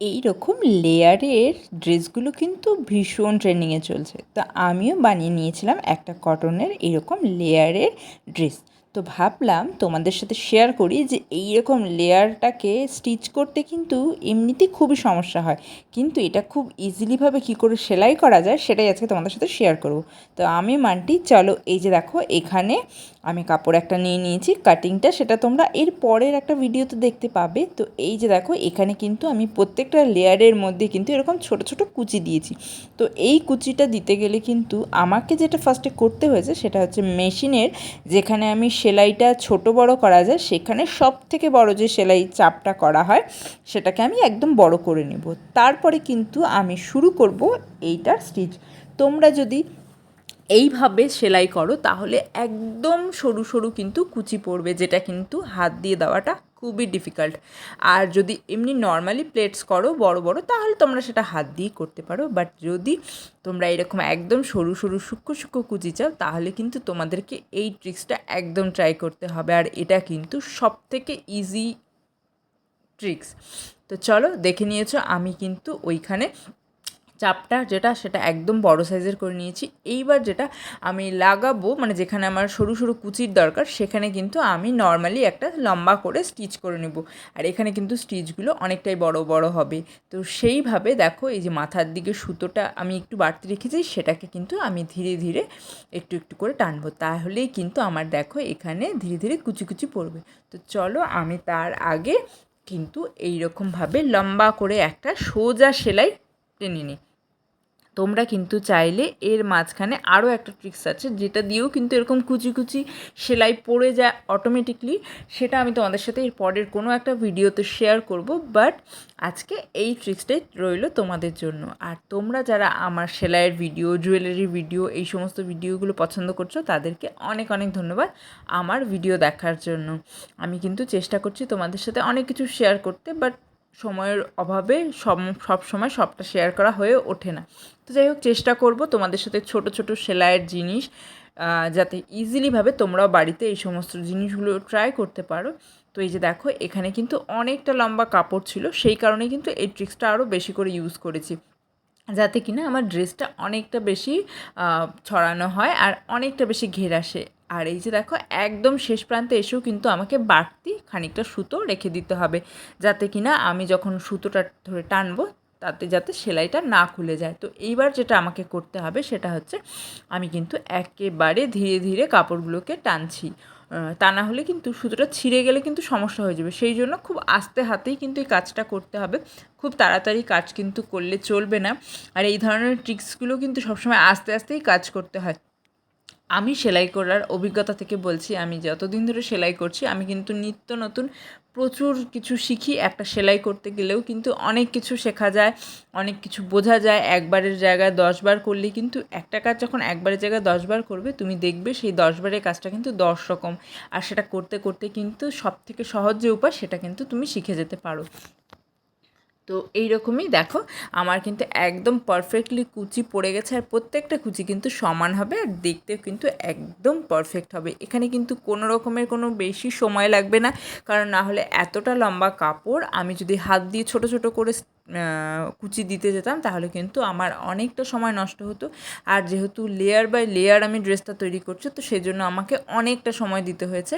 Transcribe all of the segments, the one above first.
এই রকম লেয়ারের ড্রেসগুলো কিন্তু ভীষণ ট্রেন্ডিংয়ে চলছে। তো আমিও বানিয়ে নিয়েছিলাম একটা কটনের এরকম লেয়ারের ড্রেস। তো ভাবলাম তোমাদের সাথে শেয়ার করি যে এই রকম লেয়ারটাকে স্টিচ করতে কিন্তু এমনিতেই খুবই সমস্যা হয়। কিন্তু এটা খুব ইজিলিভাবে কী করে সেলাই করা যায় সেটাই আজকে তোমাদের সাথে শেয়ার করব। তো আমি মানটি, চলো এই যে দেখো, এখানে আমি কাপড় একটা নিয়ে নিয়েছি কাটিংটা সেটা তোমরা এর পরের একটা ভিডিওতে দেখতে পাবে। তো এই যে দেখো, এখানে কিন্তু আমি প্রত্যেকটা লেয়ারের মধ্যে কিন্তু এরকম ছোট ছোট কুচি দিয়েছি। তো এই কুচিটা দিতে গেলে কিন্তু আমাকে যেটা ফার্স্টে করতে হয়েছে সেটা হচ্ছে মেশিনের যেখানে আমি সেলাইটা ছোট বড় করা যায়, সেখানে সব থেকে বড় যে সেলাই চাপটা করা হয়, সেটাকে আমি একদম বড় করে নেব। তারপরে কিন্তু আমি শুরু করব এইটার স্টিচ। তোমরা যদি এইভাবে সেলাই করো, তাহলে একদম সরু সরু কিন্তু কুচি পড়বে, যেটা কিন্তু হাত দিয়ে দেওয়াটা খুবই ডিফিকাল্ট আর যদি এমনি নর্মালি প্লেটস করো, বড় বড়, তাহলে তোমরা সেটা হাত দিয়েই করতে পারো। বাট যদি তোমরা এরকম একদম সরু সরু, সূক্ষ্ম সূক্ষ্ম কুচি চাও, তাহলে কিন্তু তোমাদেরকে এই ট্রিক্সটা একদম ট্রাই করতে হবে। আর এটা কিন্তু সব থেকে ইজি ট্রিক্স তো চলো দেখে নিয়েছো, আমি কিন্তু ওইখানে চাপটা যেটা, সেটা একদম বড় সাইজের করে নিয়েছি। এইবার যেটা আমি লাগাবো মানে যেখানে আমার সরু সরু কুচির দরকার, সেখানে কিন্তু আমি নর্মালি একটা লম্বা করে স্টিচ করে নেব। আর এখানে কিন্তু স্টিচগুলো অনেকটাই বড় বড় হবে। তো সেইভাবে দেখো, এই যে মাথার দিকে সুতোটা আমি একটু বাড়তি রেখেছি, সেটাকে কিন্তু আমি ধীরে ধীরে একটু একটু করে টানবো। তাহলেই কিন্তু আমার দেখো, এখানে ধীরে ধীরে কুচি কুচি পড়বে। তো চলো, আমি তার আগে কিন্তু এই এইরকমভাবে লম্বা করে একটা সোজা সেলাই টেনে নিই তোমরা কিন্তু চাইলে এর মাঝখানে আরও একটা ট্রিক্স আছে, যেটা দিয়েও কিন্তু এরকম কুচি কুচি সেলাই পড়ে যায় অটোমেটিকলি সেটা আমি তোমাদের সাথে এর পরের কোনো একটা ভিডিওতে শেয়ার করব বাট আজকে এই ট্রিক্সটাই রইল তোমাদের জন্য। আর তোমরা যারা আমার সেলাইয়ের ভিডিও জুয়েলারি ভিডিও এই সমস্ত ভিডিওগুলো পছন্দ করছ, তাদেরকে অনেক অনেক ধন্যবাদ আমার ভিডিও দেখার জন্য। আমি কিন্তু চেষ্টা করছি তোমাদের সাথে অনেক কিছু শেয়ার করতে বাট সময়ের অভাবে সব সব সময় সবটা শেয়ার করা হয়ে ওঠে না। তো যাই হোক, চেষ্টা করব তোমাদের সাথে ছোট ছোট সেলাইয়ের জিনিস যাতে ইজিলিভাবে তোমরাও বাড়িতে এই সমস্ত জিনিসগুলো ট্রাই করতে পারো। তো এই যে দেখো, এখানে কিন্তু অনেকটা লম্বা কাপড় ছিল, সেই কারণে কিন্তু এই ট্রিক্সটা আরও বেশি করে ইউজ করেছি। যাতে কিনা আমার ড্রেসটা অনেকটা বেশি ছড়ানো হয় আর অনেকটা বেশি ঘের আসে আর এই যে দেখো, একদম শেষ প্রান্তে এসেও কিন্তু আমাকে বাড়তি খানিকটা সুতো রেখে দিতে হবে, যাতে কিনা আমি যখন সুতোটা ধরে টানবো, তাতে যাতে সেলাইটা না খুলে যায়। তো এইবার যেটা আমাকে করতে হবে, সেটা হচ্ছে আমি কিন্তু একেবারে ধীরে ধীরে কাপড়গুলোকে টানছি। তা না হলে কিন্তু সুতোটা ছিঁড়ে গেলে কিন্তু সমস্যা হয়ে যাবে। সেই জন্য খুব আস্তে হাতেই কিন্তু এই কাজটা করতে হবে। খুব তাড়াতাড়ি কাজ কিন্তু করলে চলবে না। আর এই ধরনের ট্রিক্সগুলো কিন্তু সবসময় আস্তে আস্তেই কাজ করতে হয়। আমি সেলাই করার অভিজ্ঞতা থেকে বলছি, আমি যতদিন ধরে সেলাই করছি, আমি কিন্তু নিত্য নতুন প্রচুর কিছু শিখি। একটা সেলাই করতে গেলেও কিন্তু অনেক কিছু শেখা যায়, অনেক কিছু বোঝা যায়। একবারের জায়গায় দশবার করলে কিন্তু একটা কাজ যখন একবারের জায়গায় দশবার করবে, তুমি দেখবে সেই দশবারের কাজটা কিন্তু দশ রকম। আর সেটা করতে করতে কিন্তু সব থেকে সহজ যে উপায়, সেটা কিন্তু তুমি শিখে যেতে পারো। তো এই রকমই দেখো, আমার কিন্তু একদম পারফেক্টলি কুচি পড়ে গেছে আর প্রত্যেকটা কুচি কিন্তু সমান হবে আর দেখতেও কিন্তু একদম পারফেক্ট হবে। এখানে কিন্তু কোনো রকমের কোনো বেশি সময় লাগবে না, কারণ না হলে এতটা লম্বা কাপড় আমি যদি হাত দিয়ে ছোট ছোট করে কুচি দিতে যেতাম, তাহলে কিন্তু আমার অনেকটা সময় নষ্ট হতো। আর যেহেতু লেয়ার বাই লেয়ার আমি ড্রেসটা তৈরি করছি, তো সেই জন্য আমাকে অনেকটা সময় দিতে হয়েছে।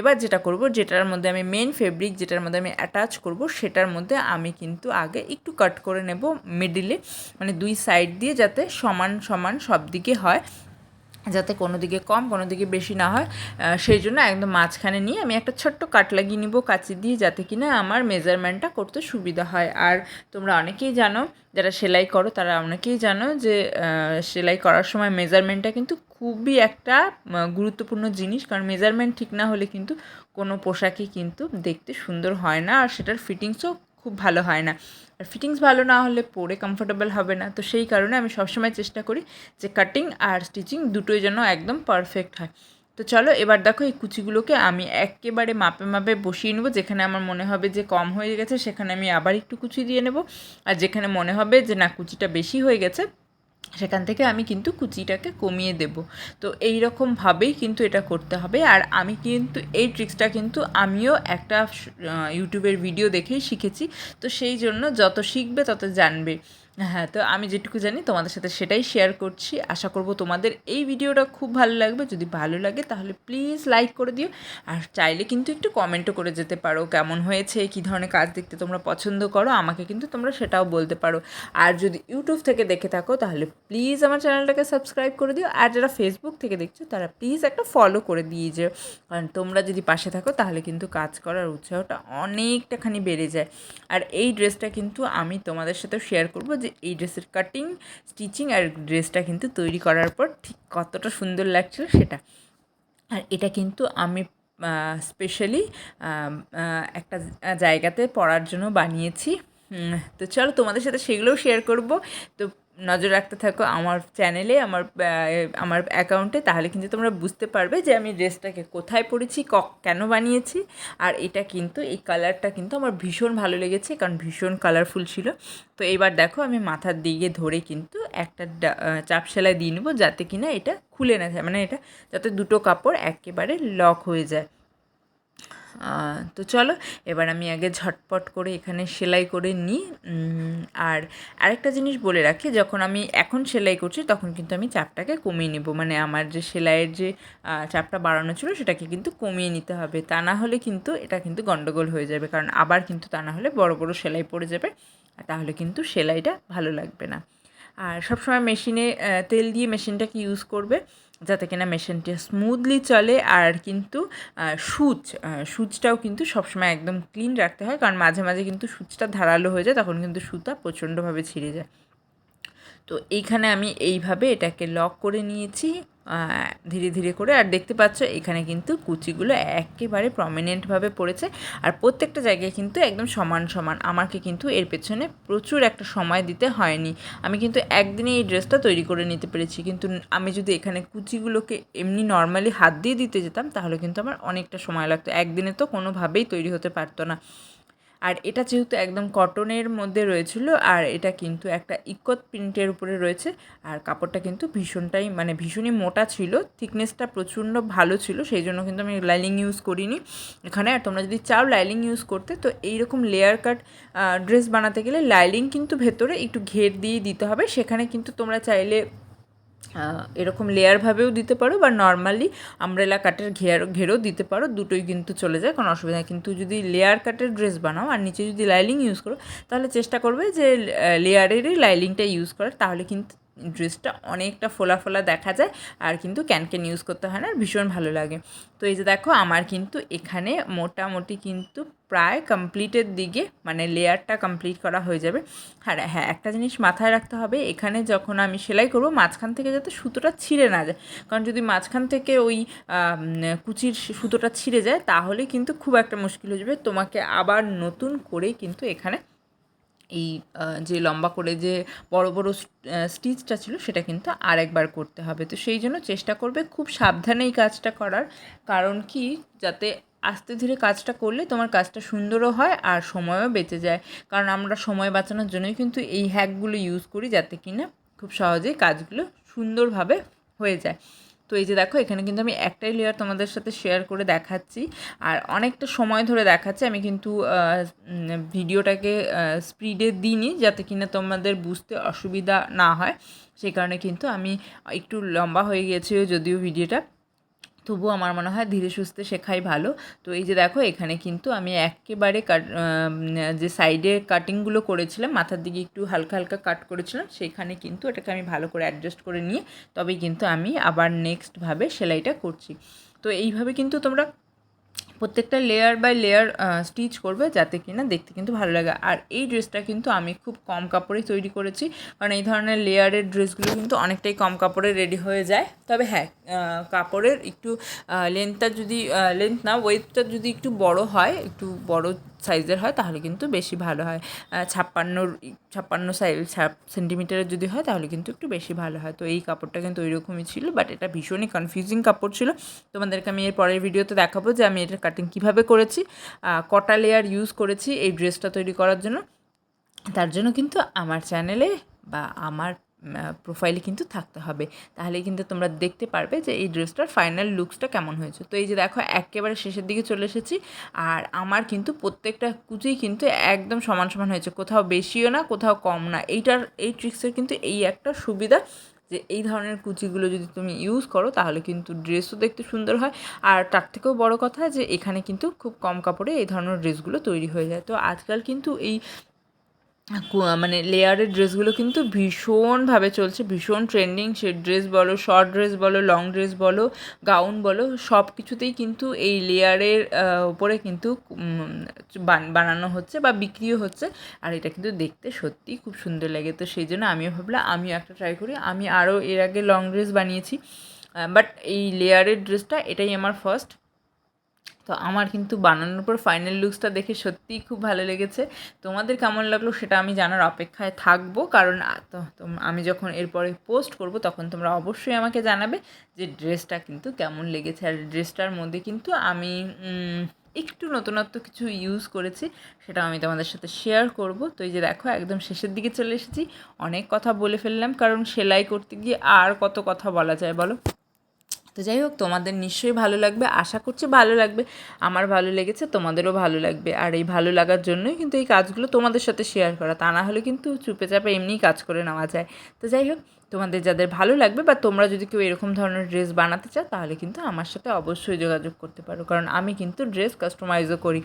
এবার যেটা করব, যেটার মধ্যে আমি মেন ফেব্রিক যেটার মধ্যে আমি অ্যাটাচ করব, সেটার মধ্যে আমি কিন্তু আগে একটু কাট করে নেব মিডিলে মানে দুই সাইড দিয়ে যাতে সমান সমান সব দিকে হয়। যাতে কোনো দিকে কম, কোনো দিকে বেশি না হয় সেই জন্য একদম মাঝখানে নিয়ে আমি একটা ছোট্ট কাট লাগিয়ে নিব কাচি দিয়ে যাতে কিনা আমার মেজারমেন্টটা করতে সুবিধা হয়। আর তোমরা অনেকেই জানো, যারা সেলাই করো, তারা অনেকেই জানো যে সেলাই করার সময় মেজারমেন্টটা কিন্তু খুবই একটা গুরুত্বপূর্ণ জিনিস। কারণ মেজারমেন্ট ঠিক না হলে কিন্তু কোনো পোশাকই কিন্তু দেখতে সুন্দর হয় না। আর সেটার ফিটিংসও খুব ভালো হয় না। আর ফিটিংস ভালো না হলে পরে কমফোর্টেবল হবে না। তো সেই কারণে আমি সবসময় চেষ্টা করি যে কাটিং আর স্টিচিং দুটোই যেন একদম পারফেক্ট হয়। তো চলো এবার দেখো এই কুচিগুলোকে আমি একেবারে মাপে মাপে বসিয়ে নেব। যেখানে আমার মনে হবে যে কম হয়ে গেছে, সেখানে আমি আবার একটু কুচি দিয়ে নেব। আর যেখানে মনে হবে যে না, কুচিটা বেশি হয়ে গেছে সেখান থেকে আমি কিন্তু কুচিটাকে কমিয়ে দেব। তো এই রকমভাবেই কিন্তু এটা করতে হবে। আর আমি কিন্তু এই ট্রিক্সটা কিন্তু আমিও একটা ইউটিউবের ভিডিও দেখেই শিখেছি। তো সেই জন্য যত শিখবে তত জানবে। হ্যাঁ তো আমি যেটুকু জানি তোমাদের সাথে সেটাই শেয়ার করছি। আশা করব তোমাদের এই ভিডিওটা খুব ভালো লাগবে। যদি ভালো লাগে তাহলে প্লিজ লাইক করে দিও। আর চাইলে কিন্তু একটু কমেন্টও করে যেতে পারো, কেমন হয়েছে, কী ধরনের কাজ দেখতে তোমরা পছন্দ করো, আমাকে কিন্তু তোমরা সেটাও বলতে পারো। আর যদি ইউটিউব থেকে দেখে থাকো তাহলে প্লিজ আমার চ্যানেলটাকে সাবস্ক্রাইব করে দিও। আর যারা ফেসবুক থেকে দেখছ তারা প্লিজ একটা ফলো করে দিয়ে যেও। কারণ তোমরা যদি পাশে থাকো তাহলে কিন্তু কাজ করার উৎসাহটা অনেকটাখানি বেড়ে যায়। আর এই ড্রেসটা কিন্তু আমি তোমাদের সাথেও শেয়ার করব যে এই ড্রেসের কাটিং স্টিচিং আর ড্রেসটা কিন্তু তৈরি করার পর ঠিক কতটা সুন্দর লাগছিল সেটা। আর এটা কিন্তু আমি স্পেশালি একটা জায়গাতে পড়ার জন্য বানিয়েছি। তো চলো তোমাদের সাথে সেগুলোও শেয়ার করব। তো নজর রাখতে থাকো আমার চ্যানেলে আমার আমার অ্যাকাউন্টে তাহলে কিন্তু তোমরা বুঝতে পারবে যে আমি ড্রেসটাকে কোথায় পরেছি, ক, কেন বানিয়েছি, আর এটা কিন্তু, এই কালারটা কিন্তু আমার ভীষণ ভালো লেগেছে, কারণ ভীষণ কালারফুল ছিল। তো এবার দেখো, আমি মাথার দিকে ধরে কিন্তু একটা চাপ সেলাই দিয়ে নেব যাতে কিনা এটা খুলে না যায় মানে এটা যাতে দুটো কাপড় একেবারে লক হয়ে যায়। তো চলো, এবার আমি আগে ঝটপট করে এখানে সেলাই করে নিই। আর আরেকটা জিনিস বলে রাখি, যখন আমি এখন সেলাই করছি, তখন কিন্তু আমি চাপটাকে কমিয়ে নেব। মানে আমার যে সেলাইয়ের যে চাপটা বাড়ানো ছিল, সেটাকে কিন্তু কমিয়ে নিতে হবে। তা না হলে কিন্তু এটা কিন্তু গন্ডগোল হয়ে যাবে, কারণ আবার কিন্তু তা না হলে বড় বড় সেলাই পড়ে যাবে তাহলে কিন্তু সেলাইটা ভালো লাগবে না। আর সবসময় মেশিনে তেল দিয়ে মেশিনটাকে ইউজ করবে। যাতে কিনা মেশিনটি স্মুথলি চলে আর কিন্তু সুচ সুচটাও কিন্তু সবসময় একদম ক্লিন রাখতে হয়। কারণ মাঝে মাঝে কিন্তু সুচটা ধারালো হয়ে যায়, তখন কিন্তু সুতা প্রচণ্ডভাবে ছিঁড়ে যায়। তো এইখানে আমি এইভাবে এটাকে লক করে নিয়েছি। ধীরে ধীরে করে। আর দেখতে পাচ্ছ, এখানে কিন্তু কুচিগুলো একেবারে প্রমিনেন্টভাবে পড়েছে। আর প্রত্যেকটা জায়গায় কিন্তু একদম সমান সমান। আমাকে কিন্তু এর পেছনে প্রচুর একটা সময় দিতে হয়নি। আমি কিন্তু একদিনে এই ড্রেসটা তৈরি করে নিতে পেরেছি। কিন্তু আমি যদি এখানে কুচিগুলোকে এমনি নর্মালি হাত দিয়ে দিতে যেতাম, তাহলে কিন্তু আমার অনেকটা সময় লাগতো। একদিনে তো কোনোভাবেই তৈরি হতে পারতো না। আর এটা যেহেতু একদম কটনের মধ্যে রয়েছিল, আর এটা কিন্তু একটা ইকত প্রিন্টের উপরে রয়েছে, আর কাপড়টা কিন্তু ভীষণটাই মানে ভীষণই মোটা ছিল থিকনেসটা প্রচণ্ড ভালো ছিল, সেই জন্য কিন্তু আমি লাইলিং ইউজ করিনি এখানে। আর তোমরা যদি চাও লাইলিং ইউজ করতে, তো এইরকম লেয়ার কাট ড্রেস বানাতে গেলে লাইলিং কিন্তু ভেতরে একটু ঘের দিয়ে দিতে হবে, সেখানে কিন্তু তোমরা চাইলে এরকম লেয়ারভাবেও দিতে পারো, বা নর্মালি আমব্রেলা কাটের ঘের ঘেরও দিতে পারো, দুটোই কিন্তু চলে যায়, কোনো অসুবিধা নেই। কিন্তু যদি লেয়ার কাটের ড্রেস বানাও আর নিচে যদি লাইলিং ইউজ করো, তাহলে চেষ্টা করবে যে লেয়ারেরই লাইলিংটা ইউজ করার, তাহলে কিন্তু ড্রেসটা অনেকটা ফোলা ফোলা দেখা যায় আর কিন্তু ক্যানক্যান ইউজ করতে হয় না ভীষণ ভালো লাগে। তো এই যে দেখো, আমার কিন্তু এখানে মোটামুটি কিন্তু প্রায় কমপ্লিটের দিকে মানে লেয়ারটা কমপ্লিট করা হয়ে যাবে। আর হ্যাঁ একটা জিনিস মাথায় রাখতে হবে, এখানে যখন আমি সেলাই করব, মাঝখান থেকে যাতে সুতোটা ছিঁড়ে না যায়। কারণ যদি মাঝখান থেকে ওই কুচির সুতোটা ছিঁড়ে যায়, তাহলে কিন্তু খুব একটা মুশকিল হয়ে যাবে। তোমাকে আবার নতুন করে কিন্তু এখানে এই যে লম্বা করে যে বড় বড় স্টিচটা ছিল সেটা কিন্তু আরেকবার করতে হবে। তো সেই জন্য চেষ্টা করবে খুব সাবধানে এই কাজটা করার। কারণ কি? যাতে আস্তে ধীরে কাজটা করলে তোমার কাজটা সুন্দরও হয় আর সময়ও বেঁচে যায়। কারণ আমরা সময় বাঁচানোর জন্যই কিন্তু এই হ্যাকগুলো ইউজ করি যাতে কিনা খুব সহজেই কাজগুলো সুন্দরভাবে হয়ে যায়। তো এই যে দেখো, এখানে কিন্তু আমি একটাই লেয়ার তোমাদের সাথে শেয়ার করে দেখাচ্ছি। আর অনেকটা সময় ধরে দেখাচ্ছি, আমি কিন্তু ভিডিওটাকে স্পিডে দিইনি যাতে কিনা তোমাদের বুঝতে অসুবিধা না হয়। সেই কারণে কিন্তু আমি একটু লম্বা হয়ে গিয়েছিল যদিও ভিডিওটা তবুও আমার মনে হয় ধীরে সুস্থে শেখাই ভালো। তো এই যে দেখো, এখানে কিন্তু আমি একেবারে কাট যে সাইডে কাটিংগুলো করেছিলাম, মাথার দিকে একটু হালকা হালকা কাট করেছিলাম সেখানে কিন্তু এটাকে আমি ভালো করে অ্যাডজাস্ট করে নিয়ে তবেই কিন্তু আমি আবার নেক্সটভাবে সেলাইটা করছি। তো এইভাবে কিন্তু তোমরা প্রত্যেকটা লেয়ার বাই লেয়ার স্টিচ করবে যাতে কিনা দেখতে কিন্তু ভালো লাগে। আর এই ড্রেসটা কিন্তু আমি খুব কম কাপড়েই তৈরি করেছি, কারণ এই ধরনের লেয়ারের ড্রেসগুলো কিন্তু অনেকটাই কম কাপড়ে রেডি হয়ে যায়। তবে হ্যাঁ কাপড়ের একটু লেন্থটা যদি লেন্থ না ওয়েথটা যদি একটু বড় হয়, একটু বড় সাইজের হয়, তাহলে কিন্তু বেশি ভালো হয়। ছাপ্পান্নর ছাপ্পান্ন সাইজ সেন্টিমিটারের যদি হয়, তাহলে কিন্তু একটু বেশি ভালো হয়। তো এই কাপড়টা কিন্তু ওই রকমই ছিল বাট এটা ভীষণই কনফিউজিং কাপড় ছিল। তোমাদেরকে আমি এর পরের ভিডিওতে দেখাবো যে আমি এটার কাটিং কীভাবে করেছি কটা লেয়ার ইউজ করেছি এই ড্রেসটা তৈরি করার জন্য। তার জন্য কিন্তু আমার চ্যানেলে বা আমার প্রোফাইলে কিন্তু থাকতে হবে। তাহলে কিন্তু তোমরা দেখতে পারবে যে এই ড্রেসটার ফাইনাল লুকসটা কেমন হয়েছে। তো এই যে দেখো, একেবারে শেষের দিকে চলে এসেছি। আর আমার কিন্তু প্রত্যেকটা কুচিই কিন্তু একদম সমান সমান হয়েছে। কোথাও বেশিও না, কোথাও কম না। এইটার, এই ট্রিক্সের কিন্তু এই একটা সুবিধা যে এই ধরনের কুচিগুলো যদি তুমি ইউজ করো, তাহলে কিন্তু ড্রেসও দেখতে সুন্দর হয়। আর তার থেকেও বড় কথা যে এখানে কিন্তু খুব কম কাপড়ে এই ধরনের ড্রেসগুলো তৈরি হয়ে যায়। তো আজকাল কিন্তু এই মানে লেয়ারের ড্রেসগুলো কিন্তু ভীষণভাবে চলছে, ভীষণ ট্রেন্ডিং। সে ড্রেস বলো, শর্ট ড্রেস বলো, লং ড্রেস বলো, গাউন বলো সব কিছুতেই কিন্তু এই লেয়ারের উপরে কিন্তু বানানো হচ্ছে বা বিক্রিও হচ্ছে। আর এটা কিন্তু দেখতে সত্যিই খুব সুন্দর লাগে। তো সেই জন্য আমিও ভাবলাম, আমিও একটা ট্রাই করি। আমি আরও এর আগে লং ড্রেস বানিয়েছি বাট এই লেয়ারের ড্রেসটা এটাই আমার ফার্স্ট তো আমার কিন্তু বানানোর পর ফাইনাল লুকসটা দেখে সত্যিই খুব ভালো লেগেছে। তোমাদের কেমন লাগল সেটা আমি জানার অপেক্ষায় থাকব, কারণ আমি যখন এরপরে পোস্ট করব তখন তোমরা অবশ্যই আমাকে জানাবে যে ড্রেসটা কিন্তু কেমন লেগেছে। আর ড্রেসটার মধ্যে কিন্তু আমি একটু নতুনত্ব কিছু ইউজ করেছি সেটা আমি তোমাদের সাথে শেয়ার করব। তো এই যে দেখো, একদম শেষের দিকে চলে এসেছি। অনেক কথা বলে ফেললাম, কারণ সেলাই করতে গিয়ে আর কত কথা বলা যায় বলো? তো যাই হোক, তোমাদের নিশ্চয়ই ভালো লাগবে। আশা করছি ভালো লাগবে। আমার ভালো লেগেছে, তোমাদেরও ভালো লাগবে। আর এই ভালো লাগার জন্যই কিন্তু এই কাজগুলো তোমাদের সাথে শেয়ার করা। তা না হলে কিন্তু চুপে চাপে এমনিই কাজ করে নেওয়া যায়। তো যাই হোক, তোমাদের যাদের ভালো লাগবে বা তোমরা যদি কেউ এরকম ধরনের ড্রেস বানাতে চাও, তাহলে কিন্তু আমার সাথে অবশ্যই যোগাযোগ করতে পারো। কারণ আমি কিন্তু ড্রেস কাস্টমাইজও করি।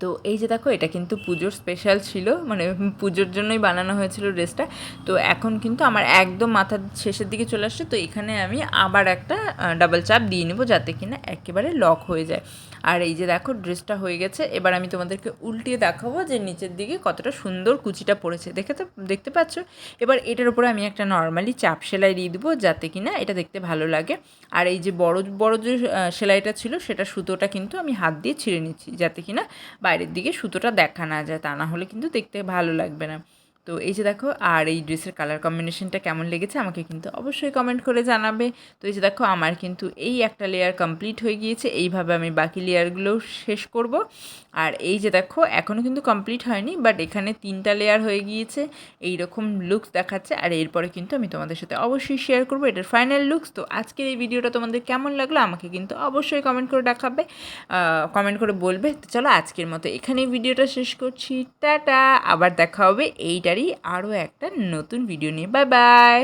তো এই যে দেখো, এটা কিন্তু পুজোর স্পেশাল ছিল মানে পুজোর জন্যই বানানো হয়েছিল ড্রেসটা। তো এখন কিন্তু আমার একদম মাথার শেষের দিকে চলে আসছে, তো এখানে আমি আবার একটা ডাবল চাপ দিয়ে নেব যাতে কিনা একেবারে লক হয়ে যায়। আর এই যে দেখো, ড্রেসটা হয়ে গেছে। এবার আমি তোমাদেরকে উল্টিয়ে দেখাবো যে নিচের দিকে কতটা সুন্দর কুচিটা পড়েছে। দেখে তো, দেখতে পাচ্ছ? এবার এটার উপরে আমি একটা নর্মালি চাপ সেলাই দিয়ে দেবো যাতে কিনা এটা দেখতে ভালো লাগে। আর এই যে বড় বড় যে সেলাইটা ছিল, সেটা সুতোটা কিন্তু আমি হাত দিয়ে ছিঁড়ে নিচ্ছি যাতে কিনা বাইরের দিকে সুতোটা দেখা না যায় তা না হলে কিন্তু দেখতে ভালো লাগবে না। তো এই যে দেখো, আর এই ড্রেসের কালার কম্বিনেশনটা কেমন লেগেছে আমাকে কিন্তু অবশ্যই কমেন্ট করে জানাবে। তো এই যে দেখো, আমার কিন্তু এই একটা লেয়ার কমপ্লিট হয়ে গিয়েছে, এইভাবে আমি বাকি লেয়ারগুলোও শেষ করব। আর এই যে দেখো এখনও কিন্তু কমপ্লিট হয়নি বাট এখানে তিনটা লেয়ার হয়ে গিয়েছে এই রকম লুকস দেখাচ্ছে। আর এরপরে কিন্তু আমি তোমাদের সাথে অবশ্যই শেয়ার করব এটার ফাইনাল লুকস তো আজকের এই ভিডিওটা তোমাদের কেমন লাগল আমাকে কিন্তু অবশ্যই কমেন্ট করে দেখাবে কমেন্ট করে বলবে। তো চলো, আজকের মতো এখানেই ভিডিওটা শেষ করছি। টাটা! আবার দেখা হবে এইটারই আরও একটা নতুন ভিডিও নিয়ে। Bye bye